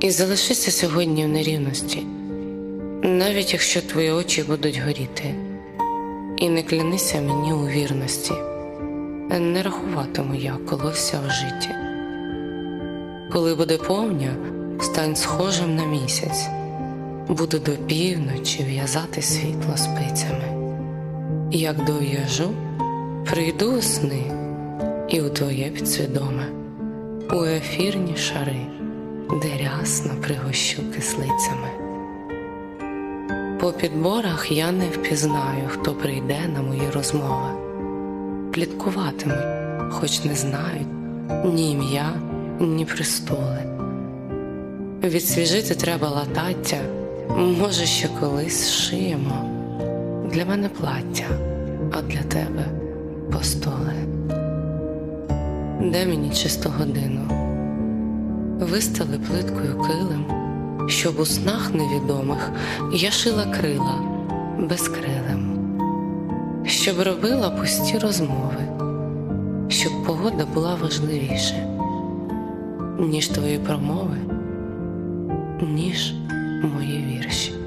І залишися сьогодні в нерівності, навіть якщо твої очі будуть горіти, і не клянися мені у вірності, не рахуватиму я колося в житті. Коли буде повня, стань схожим на місяць, буду до півночі в'язати світло спицями. Як дов'яжу, прийду у сни і у твоє підсвідоме, у ефірні шари, де рясно пригощу кислицями. По підборах я не впізнаю, хто прийде на мої розмови. Пліткуватимуть, хоч не знають ні ім'я, ні престоли. Відсвіжити треба латаття, може, ще колись шиємо. Для мене плаття, а для тебе постоли. Де мені чисту годину? Вистали плиткою килим, щоб у снах невідомих я шила крила безкрилим, щоб робила пусті розмови, щоб погода була важливіше, ніж твої промови, ніж мої вірші.